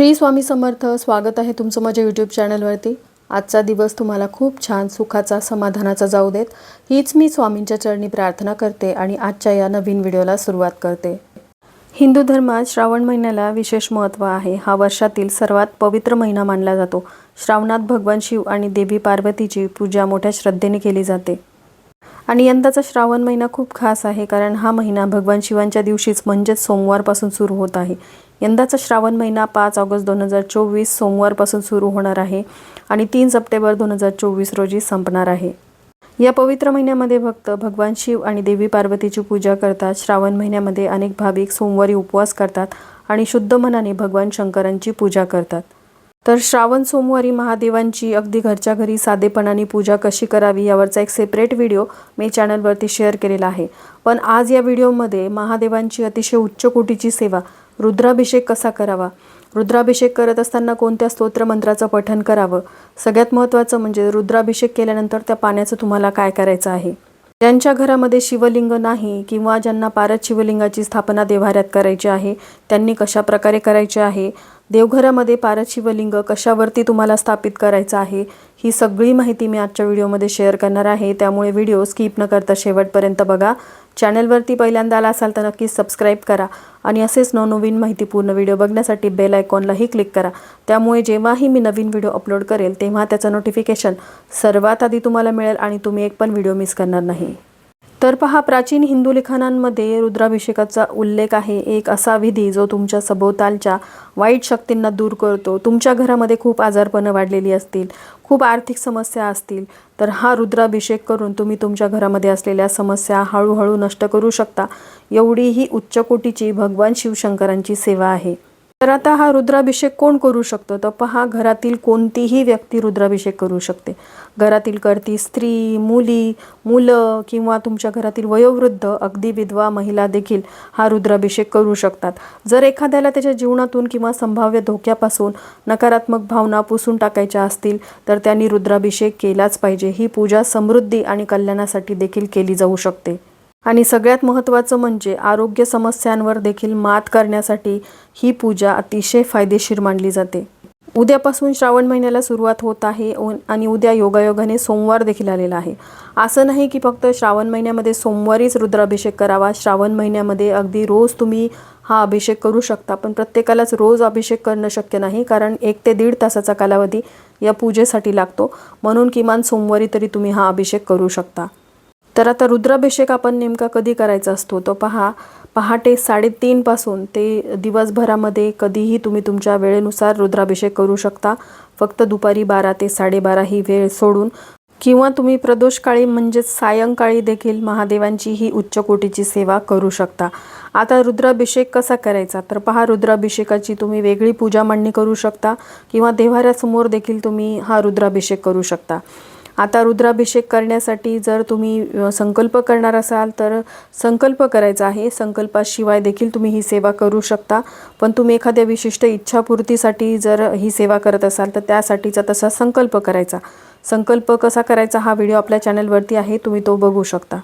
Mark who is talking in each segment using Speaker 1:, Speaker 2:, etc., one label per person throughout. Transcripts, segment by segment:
Speaker 1: श्री स्वामी समर्थ स्वागत आहे तुमचं माझ्या यूट्यूब चॅनलवरती आजचा दिवस तुम्हाला खूप छान सुखाचा समाधानाचा जाऊ देत. हीच मी स्वामींच्या चरणी प्रार्थना करते आणि आजच्या या नवीन व्हिडिओला सुरुवात करते. हिंदू धर्मात श्रावण महिन्याला विशेष महत्त्व आहे. हा वर्षातील सर्वात पवित्र महिना मानला जातो. श्रावणात भगवान शिव आणि देवी पार्वतीची पूजा मोठ्या श्रद्धेने केली जाते. आणि यंदाचा श्रावण महिना खूप खास आहे कारण हा महिना भगवान शिवांच्या दिवशीच म्हणजेच सोमवारपासून सुरू होत आहे. यंदाचा श्रावण महिना पाच ऑगस्ट दोन हजार चोवीस सोमवारपासून सुरू होणार आहे आणि तीन सप्टेंबर दोन हजार चोवीस रोजी संपणार आहे. या पवित्र महिन्यामध्ये भक्त भगवान शिव आणि देवी पार्वतीची पूजा करतात श्रावण महिन्यामध्ये अनेक भाविक सोमवारी उपवास करतात आणि शुद्ध मनाने भगवान शंकरांची पूजा करतात. तर श्रावण सोमवारी महादेवांची अगदी घरच्या घरी साधेपणाने पूजा कशी करावी यावरचा एक सेपरेट व्हिडिओ मी चॅनलवरती शेअर केलेला आहे. पण आज या व्हिडिओमध्ये महादेवांची अतिशय उच्च कोटीची सेवा रुद्राभिषेक कसा करावा? रुद्राभिषेक करत असताना कोणत्या स्तोत्र मंत्राचं करावं? सगळ्यात महत्त्वाचं म्हणजे रुद्राभिषेक केल्यानंतर त्या पाण्याचं तुम्हाला काय करायचं आहे? ज्यांच्या घरामध्ये शिवलिंग नाही किंवा ज्यांना पारत शिवलिंगाची स्थापना देवाऱ्यात करायची आहे त्यांनी कशा प्रकारे करायचे आहे? देवघरामध्ये पारद शिवलिंग कशावरती तुम्हाला स्थापित करायचं आहे ही सगळी माहिती मी आजच्या व्हिडिओमध्ये शेअर करणार आहे. त्यामुळे व्हिडिओ स्किप न करता शेवटपर्यंत बघा. चॅनलवरती पहिल्यांदा आला असाल तर नक्कीच सबस्क्राईब करा आणि असेच नवनवीन माहितीपूर्ण व्हिडिओ बघण्यासाठी बेल आयकॉनलाही क्लिक करा. त्यामुळे जेव्हाही मी नवीन व्हिडिओ अपलोड करेल तेव्हा त्याचं नोटिफिकेशन सर्वात आधी तुम्हाला मिळेल आणि तुम्ही एक पण व्हिडिओ मिस करणार नाही. तर पहा प्राचीन हिंदू लिखाणांमध्ये रुद्राभिषेकाचा उल्लेख आहे. एक असा विधी जो तुमच्या सभोवतालच्या वाईट शक्तींना दूर करतो. तुमच्या घरामध्ये खूप आजारपणं वाढलेली असतील खूप आर्थिक समस्या असतील तर हा रुद्राभिषेक करून तुम्ही तुमच्या घरामध्ये असलेल्या समस्या हळूहळू नष्ट करू शकता. एवढी ही उच्च कोटीची भगवान शिवशंकरांची सेवा आहे. तर आता हा रुद्राभिषेक कोण करू शकतो? तर पहा घरातील कोणतीही व्यक्ती रुद्राभिषेक करू शकते. घरातील करती स्त्री मुली मुलं किंवा तुमच्या घरातील वयोवृद्ध अगदी विधवा महिला देखील हा रुद्राभिषेक करू शकतात. जर एखाद्याला त्याच्या जीवनातून किंवा संभाव्य धोक्यापासून नकारात्मक भावना पुसून टाकायच्या असतील तर त्यांनी रुद्राभिषेक केलाच पाहिजे. ही पूजा समृद्धी आणि कल्याणासाठी देखील केली जाऊ शकते. आणि सगळ्यात महत्त्वाचं म्हणजे आरोग्य समस्यांवर देखील मात करण्यासाठी ही पूजा अतिशय फायदेशीर मानली जाते. उद्यापासून श्रावण महिन्याला सुरुवात होत आहे आणि उद्या योगायोगाने सोमवार देखील आलेला आहे. असं नाही की फक्त श्रावण महिन्यामध्ये सोमवारीच रुद्राभिषेक करावा. श्रावण महिन्यामध्ये अगदी रोज तुम्ही हा अभिषेक करू शकता पण प्रत्येकालाच रोज अभिषेक करणं शक्य नाही कारण एक ते दीड तासाचा कालावधी या पूजेसाठी लागतो. म्हणून किमान सोमवारी तरी तुम्ही हा अभिषेक करू शकता. तर आता रुद्राभिषेक आपण नेमका कधी करायचा असतो? तो पहा पहाटे साडेतीनपासून ते दिवसभरामध्ये कधीही तुम्ही तुमच्या वेळेनुसार रुद्राभिषेक करू शकता. फक्त दुपारी बारा ते साडेबारा ही वेळ सोडून किंवा तुम्ही प्रदोषकाळी म्हणजेच सायंकाळी देखील महादेवांची ही उच्च कोटीची सेवा करू शकता. आता रुद्राभिषेक कसा करायचा? तर पहा रुद्राभिषेकाची तुम्ही वेगळी पूजा मांडणी करू शकता किंवा देव्हाऱ्यासमोर देखील तुम्ही हा रुद्राभिषेक करू शकता. आता रुद्राभिषेक करण्यासाठी जर तुम्ही संकल्प करणार असाल तर संकल्प करायचा आहे. संकल्पाशिवाय देखील तुम्ही ही सेवा करू शकता. पण तुम्ही एखाद्या विशिष्ट इच्छापूर्तीसाठी जर ही सेवा करत असाल तर त्यासाठीचा तसा संकल्प करायचा. संकल्प कसा करायचा हा व्हिडिओ आपल्या चॅनलवरती आहे तुम्ही तो बघू शकता.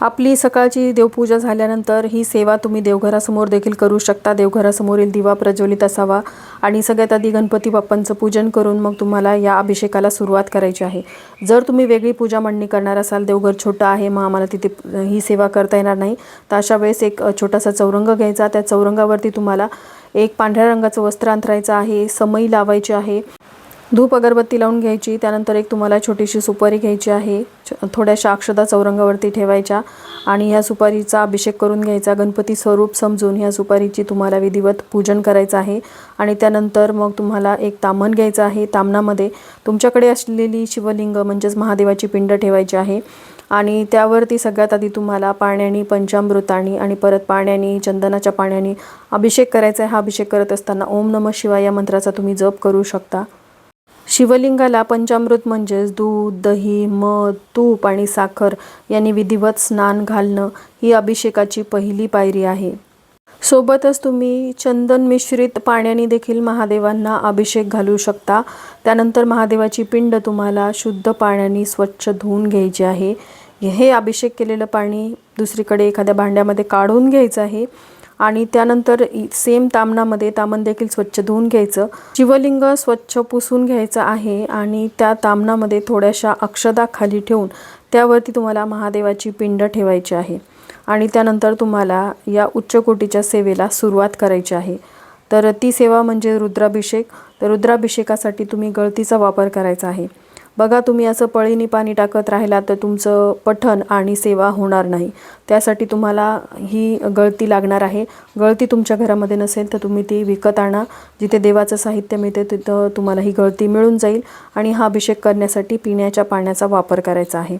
Speaker 1: आपली सकाळची देवपूजा झाल्यानंतर ही सेवा तुम्ही देवघरासमोर देखील करू शकता. देवघरासमोरील दिवा प्रज्वलित असावा आणि सगळ्यात आधी गणपती बाप्पांचं पूजन करून मग तुम्हाला या अभिषेकाला सुरुवात करायची आहे. जर तुम्ही वेगळी पूजा मांडणी करणार असाल देवघर छोटं आहे मग आम्हाला तिथे ही सेवा करता येणार नाही. तर अशा वेळेस एक छोटासा चौरंग घ्यायचा. त्या चौरंगावरती तुम्हाला एक पांढऱ्या रंगाचं वस्त्र अंथरायचं आहे समई लावायची आहे. धूप अगरबत्ती लावून घ्यायची त्यानंतर एक तुम्हाला छोटीशी सुपारी घ्यायची आहे थोड्याशा अक्षदा चौरंगावरती ठेवायच्या आणि ह्या सुपारीचा अभिषेक करून घ्यायचा. गणपती स्वरूप समजून ह्या सुपारीची तुम्हाला विधिवत पूजन करायचं आहे आणि त्यानंतर मग तुम्हाला एक तामण घ्यायचं आहे. तामणामध्ये तुमच्याकडे असलेली शिवलिंग म्हणजेच महादेवाची पिंड ठेवायची आहे आणि त्यावरती सगळ्यात आधी तुम्हाला पाण्याने पंचामृतानी आणि परत पाण्याने चंदनाच्या पाण्याने अभिषेक करायचा आहे. हा अभिषेक करत असताना ओम नमः शिवाय या मंत्राचा तुम्ही जप करू शकता. शिवलिंगाला पंचामृत म्हणजेच दूध दही मध तूप आणि साखर यांनी विधिवत स्नान घालणं ही अभिषेकाची पहिली पायरी आहे. सोबतच तुम्ही चंदन मिश्रित पाण्याने देखील महादेवांना अभिषेक घालू शकता. त्यानंतर महादेवाची पिंड तुम्हाला शुद्ध पाण्याने स्वच्छ धुवून घ्यायची आहे. हे अभिषेक केलेलं पाणी दुसरीकडे एखाद्या भांड्यामध्ये काढून घ्यायचं आहे. आणि त्यानंतर इ- सेम तामणामध्ये तामण देखील स्वच्छ धुवून घ्यायचं. शिवलिंग स्वच्छ पुसून घ्यायचं आहे आणि त्या तामणामध्ये थोड्याशा अक्षदा खाली ठेवून त्यावरती तुम्हाला महादेवाची पिंड ठेवायची आहे. आणि त्यानंतर तुम्हाला या उच्चकोटीच्या सेवेला सुरुवात करायची आहे. तर ती सेवा म्हणजे रुद्राभिषेक. तर रुद्राभिषेकासाठी तुम्ही गळतीचा वापर करायचा आहे. बघा तुम्ही असं पळीनी पाणी टाकत राहिला तर तुमचं पठण आणि सेवा होणार नाही. त्यासाठी तुम्हाला ही गळती लागणार आहे. गळती तुमच्या घरामध्ये नसेल तर तुम्ही ती विकत आणा. जिथे देवाचं साहित्य मिळते तिथं तुम्हाला ही गळती मिळून जाईल आणि हा अभिषेक करण्यासाठी पिण्याच्या पाण्याचा वापर करायचा आहे.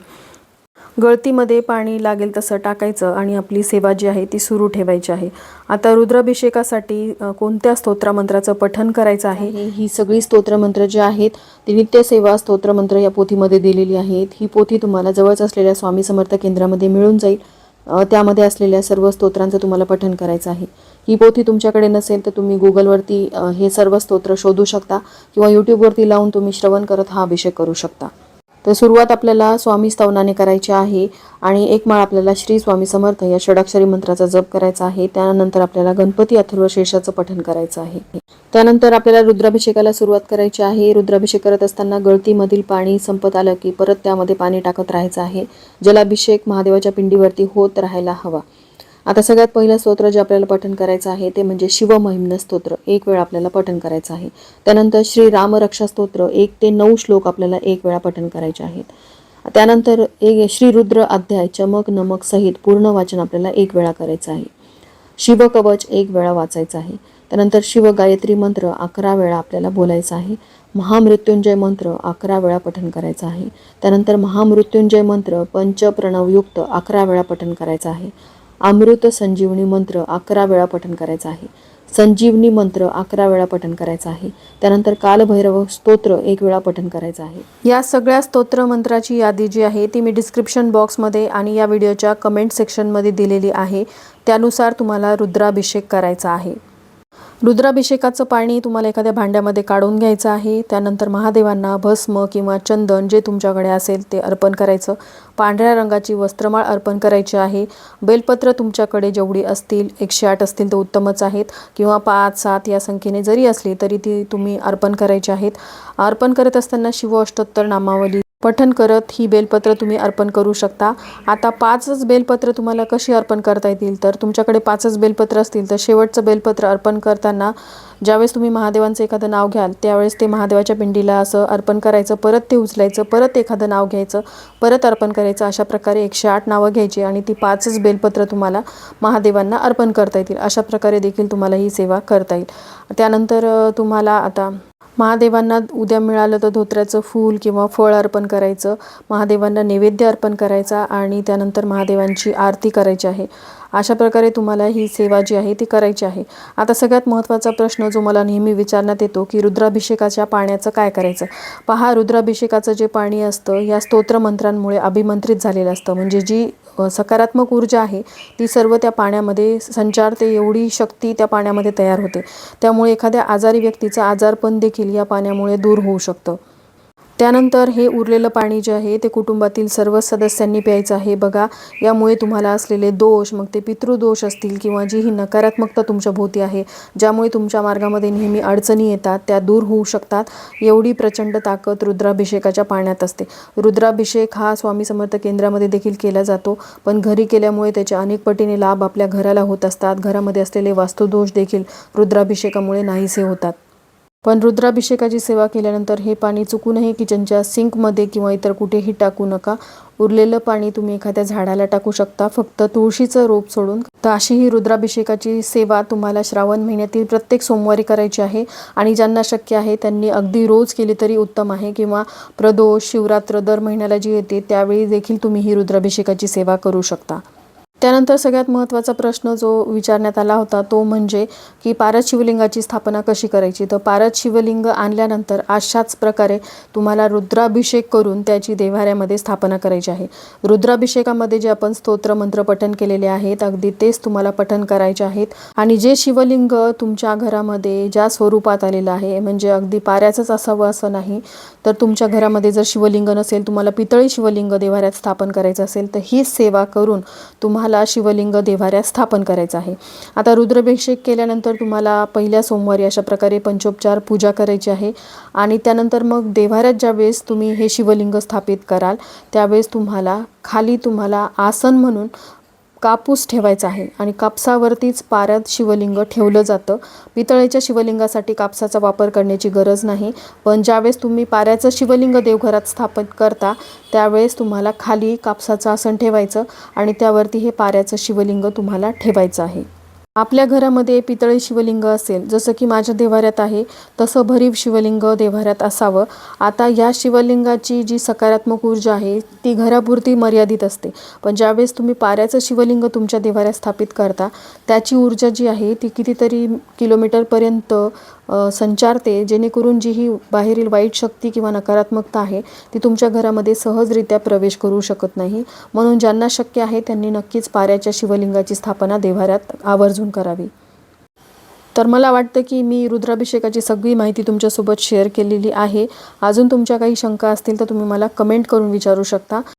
Speaker 1: गळतीमध्ये पाणी लागेल तसं टाकायचं आणि आपली सेवा जी आहे ती सुरू ठेवायची आहे. आता रुद्राभिषेकासाठी कोणत्या स्तोत्रमंत्राचं पठन करायचं आहे? ही सगळी स्तोत्रमंत्र जी आहेत ती नित्यसेवा स्तोत्रमंत्र या पोथीमध्ये दिलेली आहेत. ही पोथी तुम्हाला जवळच असलेल्या स्वामी समर्थ केंद्रामध्ये मिळून जाईल. त्यामध्ये असलेल्या सर्व स्तोत्रांचं तुम्हाला पठन करायचं आहे. ही पोथी तुमच्याकडे नसेल तर तुम्ही गुगलवरती हे सर्व स्तोत्र शोधू शकता किंवा यूट्यूबवरती लावून तुम्ही श्रवण करत हा अभिषेक करू शकता. तर सुरुवात आपल्याला स्वामी स्तवनाने करायची आहे आणि एक माळ आपल्याला श्री स्वामी समर्थ या षडाक्षरी मंत्राचा जप करायचा आहे. त्यानंतर आपल्याला गणपती अथर्व शेषाचं पठण करायचं आहे. त्यानंतर आपल्याला रुद्राभिषेकाला सुरुवात करायची आहे. रुद्राभिषेक करत असताना गळतीमधील पाणी संपत आलं की परत त्यामध्ये पाणी टाकत राहायचं आहे. जलाभिषेक महादेवाच्या पिंडीवरती होत राहायला हवा. आता सगळ्यात पहिलं स्तोत्र जे आपल्याला पठण करायचं आहे ते म्हणजे शिवमहिम्न स्तोत्र. एक वेळा आपल्याला पठण करायचं आहे. त्यानंतर श्री रामरक्षा स्तोत्र एक ते नऊ श्लोक आपल्याला एक वेळा पठण करायचे आहेत. त्यानंतर एक श्री रुद्र अध्याय चमक नमक सहित पूर्ण वाचन आपल्याला एक वेळा करायचं आहे. शिवकवच एक वेळा वाचायचं आहे. त्यानंतर शिव गायत्री मंत्र अकरा वेळा आपल्याला बोलायचा आहे. महामृत्युंजय मंत्र अकरा वेळा पठण करायचं आहे. त्यानंतर महामृत्युंजय मंत्र पंचप्रणवयुक्त अकरा वेळा पठण करायचा आहे. अमृत संजीवनी मंत्र अकरा वेळा पठण करायचा आहे. संजीवनी मंत्र अकरा वेळा पठण करायचा आहे. त्यानंतर कालभैरव स्तोत्र एक वेळा पठण करायचं आहे. या सगळ्या स्तोत्र मंत्राची यादी जी आहे ती मी डिस्क्रिप्शन बॉक्समध्ये आणि या व्हिडिओच्या कमेंट सेक्शनमध्ये दिलेली आहे. त्यानुसार तुम्हाला रुद्राभिषेक करायचा आहे. रुद्राभिषेकाचं पाणी तुम्हाला एखाद्या भांड्यामध्ये काढून घ्यायचं आहे. त्यानंतर महादेवांना भस्म किंवा चंदन जे तुमच्याकडे असेल ते अर्पण करायचं. पांढऱ्या रंगाची वस्त्रमाळ अर्पण करायची आहे. बेलपत्र तुमच्याकडे जेवढी असतील एकशे आठ असतील तर उत्तमच आहेत. किंवा पाच सात या संख्येने जरी असली तरी ती तुम्ही अर्पण करायची आहेत. अर्पण करत असताना शिव अष्टोत्तर नामावली पठन करत ही बेलपत्र तुम्ही अर्पण करू शकता. आता पाचच बेलपत्र तुम्हाला कशी अर्पण करता येतील? तर तुमच्याकडे पाचच बेलपत्र असतील तर शेवटचं बेलपत्र अर्पण करताना ज्यावेळेस तुम्ही महादेवांचं एखादं नाव घ्याल त्यावेळेस ते महादेवाच्या पिंडीला असं अर्पण करायचं परत ते उचलायचं परत एखादं नाव घ्यायचं परत अर्पण करायचं अशा प्रकारे एकशे आठ नावं घ्यायची आणि ती पाचच बेलपत्र तुम्हाला महादेवांना अर्पण करता येतील. अशा प्रकारे देखील तुम्हाला ही सेवा करता येईल. त्यानंतर तुम्हाला आता महादेवांना उद्या मिळालं तर धोत्र्याचं फूल किंवा फळ अर्पण करायचं. महादेवांना नैवेद्य अर्पण करायचा आणि त्यानंतर महादेवांची आरती करायची आहे. अशा प्रकारे तुम्हाला ही सेवा जी आहे ती करायची आहे. आता सगळ्यात महत्त्वाचा प्रश्न जो मला नेहमी विचारण्यात येतो की रुद्राभिषेकाच्या पाण्याचं काय करायचं? पहा रुद्राभिषेकाचं जे पाणी असतं या स्तोत्रमंत्रांमुळे अभिमंत्रित झालेलं असतं. म्हणजे जी सकारात्मक ऊर्जा आहे ती सर्व त्या पाण्यामध्ये संचारते एवढी शक्ती त्या पाण्यामध्ये तयार होते. त्यामुळे एखाद्या आजारी व्यक्तीचं आजारपण देखील या पाण्यामुळे दूर होऊ शकतं. त्यानंतर हे उरलेलं पाणी जे आहे ते कुटुंबातील सर्व सदस्यांनी प्यायचं आहे. बघा यामुळे तुम्हाला असलेले दोष मग ते पितृदोष असतील किंवा जी ही नकारात्मकता तुमच्या भोवती आहे ज्यामुळे तुमच्या मार्गामध्ये नेहमी अडचणी येतात त्या दूर होऊ शकतात. एवढी प्रचंड ताकद रुद्राभिषेकाच्या पाण्यात असते. रुद्राभिषेक हा स्वामी समर्थ केंद्रामध्ये देखील केला जातो पण घरी केल्यामुळे त्याचे अनेक पटीने लाभ आपल्या घराला होत असतात. घरामध्ये असलेले वास्तुदोष देखील रुद्राभिषेकामुळे नाहीसे होतात. पण रुद्राभिषेकाची सेवा केल्यानंतर हे पाणी चुकूनही किचनच्या सिंकमध्ये किंवा इतर कुठेही टाकू नका. उरलेलं पाणी तुम्ही एखाद्या झाडाला टाकू शकता. फक्त तुळशीचं रोप सोडून. तर अशी ही रुद्राभिषेकाची सेवा तुम्हाला श्रावण महिन्यातील प्रत्येक सोमवारी करायची आहे. आणि ज्यांना शक्य आहे त्यांनी अगदी रोज केली तरी उत्तम आहे. किंवा प्रदोष शिवरात्र दर महिन्याला जी येते त्यावेळी देखील तुम्ही ही रुद्राभिषेकाची सेवा करू शकता. त्यानंतर सगळ्यात महत्त्वाचा प्रश्न जो विचारण्यात आला होता तो म्हणजे की पारद शिवलिंगाची स्थापना कशी करायची? तर पारद शिवलिंग आणल्यानंतर अशाच प्रकारे तुम्हाला रुद्राभिषेक करून त्याची देव्हाऱ्यामध्ये स्थापना करायची आहे. रुद्राभिषेकामध्ये जे आपण स्तोत्र मंत्र पठन केलेले आहेत अगदी तेच तुम्हाला पठन करायचे आहेत. आणि जे शिवलिंग तुमच्या घरामध्ये ज्या स्वरूपात आलेलं आहे म्हणजे अगदी पाऱ्याचंच असावं असं नाही तर तुमच्या घरामध्ये जर शिवलिंग नसेल तुम्हाला पितळी शिवलिंग देव्हाऱ्यात स्थापन करायचं असेल तर ही सेवा करून तुम्हाला तुम्हाला शिवलिंग देवाऱ्या स्थापन करायचं आहे. आता रुद्राभिषेक केल्यानंतर तुम्हाला पहिल्या सोमवारी अशा प्रकारे पंचोपचार पूजा करायची आहे. आणि त्यानंतर मग देवाऱ्यात ज्यावेळेस तुम्ही हे शिवलिंग स्थापित कराल त्यावेळेस तुम्हाला खाली तुम्हाला आसन म्हणून कापूस ठेवायचा आहे आणि कापसावरतीच पाऱ्यात शिवलिंग ठेवलं जातं. पितळेच्या शिवलिंगासाठी कापसाचा वापर करण्याची गरज नाही. पण ज्यावेळेस तुम्ही पाऱ्याचं शिवलिंग देवघरात स्थापित करता त्यावेळेस तुम्हाला खाली कापसाचं आसन ठेवायचं आणि त्यावरती हे पाऱ्याचं शिवलिंग तुम्हाला ठेवायचं आहे. आपल्या घरामध्ये पितळी शिवलिंग असेल जसं की माझ्या देवाऱ्यात आहे तसं भरीव शिवलिंग देवाऱ्यात असावं. आता या शिवलिंगाची जी सकारात्मक ऊर्जा आहे ती घरापुरती मर्यादित असते. पण ज्यावेळेस तुम्ही पाऱ्याचं शिवलिंग तुमच्या देवाऱ्यात स्थापित करता त्याची ऊर्जा जी आहे ती कितीतरी किलोमीटरपर्यंत संचारते जेणेकरून जी ही बाहेरील वाईट शक्ती किंवा नकारात्मकता आहे ती तुमच्या घरामध्ये सहजरित्या प्रवेश करू शकत नाही. म्हणून ज्यांना शक्य आहे त्यांनी नक्कीच पाऱ्याच्या शिवलिंगाची स्थापना देवाऱ्यात आवर्जून करावी. तर मला वाटतं की मी रुद्राभिषेकाची सगळी माहिती तुमच्यासोबत शेअर केलेली आहे. अजून तुमच्या काही शंका असतील तर तुम्ही मला कमेंट करून विचारू शकता.